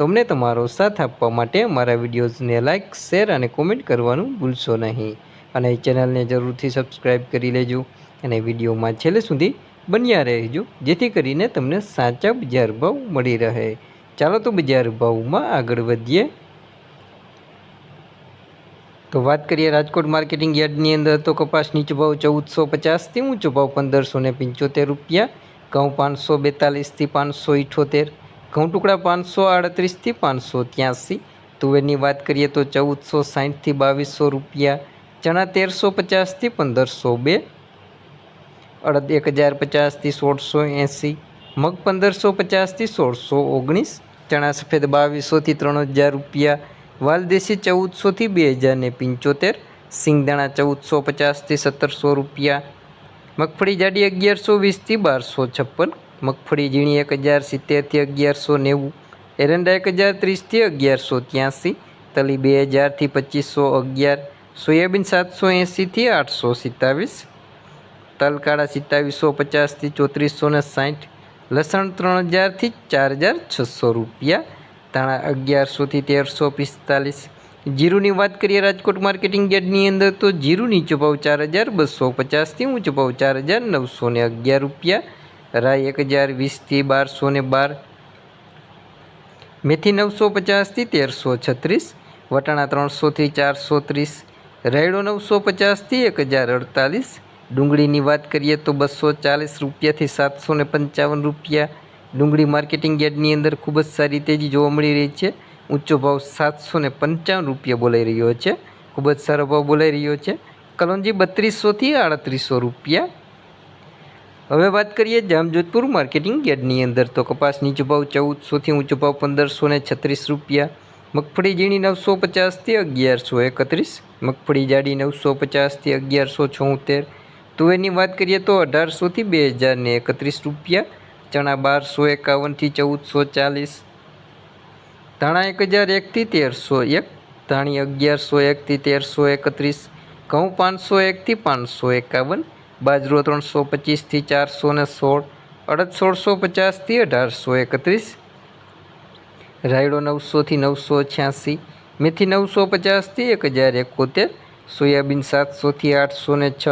તો અમને તમારો સાથ આપવા માટે મારા વિડીયોઝને લાઇક શેર અને કોમેન્ટ કરવાનું ભૂલશો નહીં. અને ચેનલને જરૂરથી સબસ્ક્રાઈબ કરી લેજો અને વિડીયોમાં છેલ્લે સુધી બન્યા રહેજો, જેથી કરીને તમને સાચા બજાર ભાવ મળી રહે. ચાલો તો બજાર ભાવમાં આગળ વધીએ. તો વાત કરીએ રાજકોટ માર્કેટિંગ યાર્ડની અંદર, તો કપાસ નીચો ભાવ ચૌદસો પચાસથી ઊંચો ભાવ પંદરસો ને પંચોતેર રૂપિયા, ઘઉં પાંચસો બેતાલીસથી પાંચસો ઇઠોતેર ઘઉં ટુકડા પાંચસો આડત્રીસથી પાંચસો ત્યાંસી. તુવેરની વાત કરીએ તો ચૌદસો સાહીઠથી બાવીસો રૂપિયા, ચણા તેરસો પચાસથી પંદરસો બે, અડદ એક હજાર પચાસથી સોળસો એંસી, મગ પંદરસો પચાસથી સોળસો ઓગણીસ, ચણા સફેદ બાવીસોથી ત્રણ હજાર રૂપિયા, વાલદેશી ચૌદસોથી બે હજાર ને પંચોતેર, સિંગદાણા ચૌદસો પચાસથી સત્તરસો રૂપિયા, મગફળી જાડી અગિયારસો વીસથી બારસો છપ્પન મગફળી ઝીણી એક હજાર સિત્તેરથી અગિયારસો નેવું, એરંડા એક હજાર ત્રીસથી અગિયારસો ત્યાંસી, તલી બે હજારથી પચીસો અગિયાર, સોયાબીન સાતસો એંસીથી આઠસો સિત્તાવીસ, તલકાળા સિત્તાવીસો પચાસથી ચોત્રીસો ને સાઠ, લસણ ત્રણ હજારથી ચાર હજાર છસો રૂપિયા, ધાણા અગિયારસોથી તેરસો પિસ્તાલીસ. જીરુની વાત કરીએ રાજકોટ માર્કેટિંગ યાર્ડની અંદર તો જીરુની નીચો ભાવ ચાર હજાર બસો પચાસથી ઊંચો ભાવ ચાર હજાર નવસો અગિયાર રૂપિયા રાય એક હજાર વીસથી બારસો ને બાર. મેથી નવસો પચાસથી તેરસો છત્રીસ. વટાણા ત્રણસોથી ચારસો ત્રીસ. રાયડો નવસો પચાસથી એક હજાર અડતાલીસ. ડુંગળીની વાત કરીએ તો બસો ચાલીસ રૂપિયાથી સાતસો ને પંચાવન રૂપિયા. ડુંગળી માર્કેટિંગ યાર્ડની અંદર ખૂબ જ સારી તેજી જોવા મળી રહી છે. ઊંચો ભાવ સાતસો ને પંચાવન રૂપિયા બોલાઈ રહ્યો છે. ખૂબ જ સારો ભાવ બોલાઈ રહ્યો છે. કલોંજી બત્રીસોથી આડત્રીસો રૂપિયા. હવે વાત કરીએ જામજોધપુર માર્કેટિંગ યાર્ડની અંદર. તો કપાસ નીચો ભાવ ચૌદસોથી ઊંચો ભાવ પંદરસો ને છત્રીસ રૂપિયા. મગફળી ઝીણી નવસો પચાસથી અગિયારસો એકત્રીસ. મગફળી જાડી નવસો પચાસથી અગિયારસો છોતેર. તુવેરની વાત કરીએ તો અઢારસોથી બે હજારને એકત્રીસ રૂપિયા. ચણા બારસો એકાવનથી ચૌદસો ચાલીસ. ધાણા એક હજાર એકથી તેરસો એક. ધાણી અગિયારસો એકથી તેરસો એકત્રીસ. ઘઉં પાંચસો એકથી પાંચસો એકાવન. બાજરો ત્રણસો પચીસથી ચારસો ને સોળ, અડદ સોળસો પચાસથી અઢારસો એકત્રીસ, રાયડો નવસોથી નવસો છ્યાસી, મેથી નવસો પચાસથી એક હજાર એકોતેર, સોયાબીન સાતસોથી આઠસો ને છ,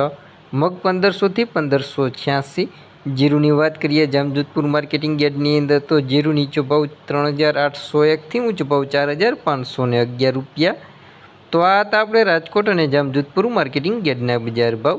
મગ પંદરસોથી પંદરસો છ્યાસી. જીરુની વાત કરીએ જામજોધપુર માર્કેટિંગ યાર્ડની અંદર તો જીરુ નીચો ભાવ ત્રણ હજાર આઠસો એકથી ઊંચો ભાવ ચાર હજાર પાંચસો ને અગિયાર રૂપિયા. તો આ હતા આપણે રાજકોટ અને જામજોધપુર માર્કેટિંગ યાર્ડના બજાર ભાવ.